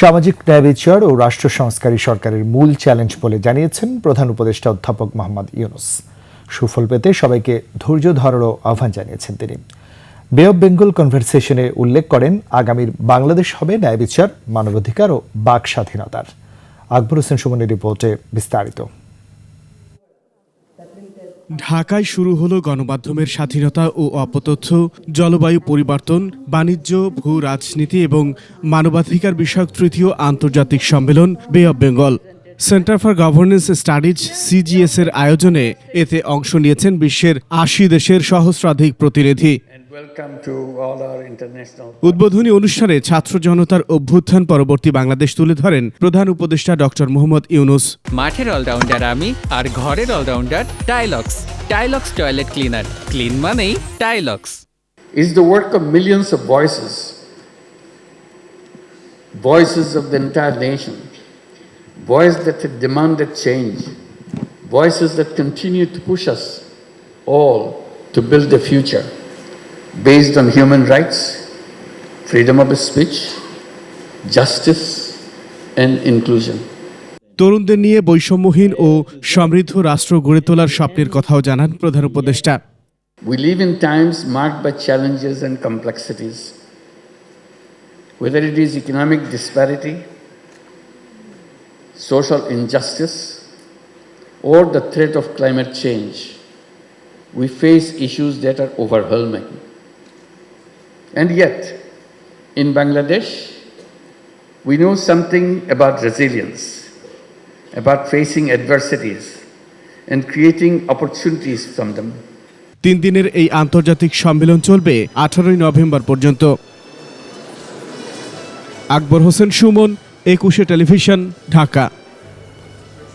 সামাজিক ন্যায় বিচার ও রাষ্ট্র সংস্কারী সরকারের মূল চ্যালেঞ্জ বলে জানিয়েছেন প্রধান উপদেষ্টা অধ্যাপক মোহাম্মদ ইউনুস। সুফল পেতে সবাইকে ধৈর্য ধরারও আহ্বান জানিয়েছেন তিনি। বে অব বেঙ্গল কনভারসেশনে উল্লেখ করেন, আগামীর বাংলাদেশ হবে ন্যায় বিচার মানবাধিকার ও বাক স্বাধীনতার। আকবর হোসেন সুমনের রিপোর্টে বিস্তারিত। ঢাকায় শুরু হলো গণমাধ্যমের স্বাধীনতা ও অপতথ্য, জলবায়ু পরিবর্তন, বাণিজ্য ভূ রাজনীতি এবং মানবাধিকার বিষয়ক তৃতীয় আন্তর্জাতিক সম্মেলন Bay of Bengal Centre for Governance Studies CGS এর আয়োজনে এতে অংশ নিয়েছেন বিশ্বের আশি দেশের সহস্রাধিক প্রতিনিধি. উদ্বোধনী অনুষ্ঠানে ছাত্র জনতার অভ্যুত্থান পরবর্তী বাংলাদেশ তুলে ধরেন প্রধান উপদেষ্টা ডক্টর মোহাম্মদ ইউনুস। মাঠের অলরাউন্ডার আমি আর ঘরের allrounder Tylox. Tylox toilet cleaner. Clean মানেই Tylox. Is the work of millions of voices, ভয়েসেস of the entire nation, voices that have demanded change, voices that continue to push us all to build a future based on human rights, freedom of speech, justice, and inclusion. তরুণদের নিয়ে বৈষম্যহীন ও সমৃদ্ধ রাষ্ট্র গড়ে তোলার স্বপ্নের কথাও জানান প্রধান উপদেষ্টা We live in times marked by challenges and complexities. Whether it is economic disparity, social injustice, or the threat of climate change, we face issues that are overwhelming. And yet, in Bangladesh, we know something about resilience, about facing adversities and creating opportunities from them. তিন দিনের এই আন্তর্জাতিক সম্মেলন চলবে আঠারোই November পর্যন্ত আকবর হোসেন সুমন একুশে television Dhaka.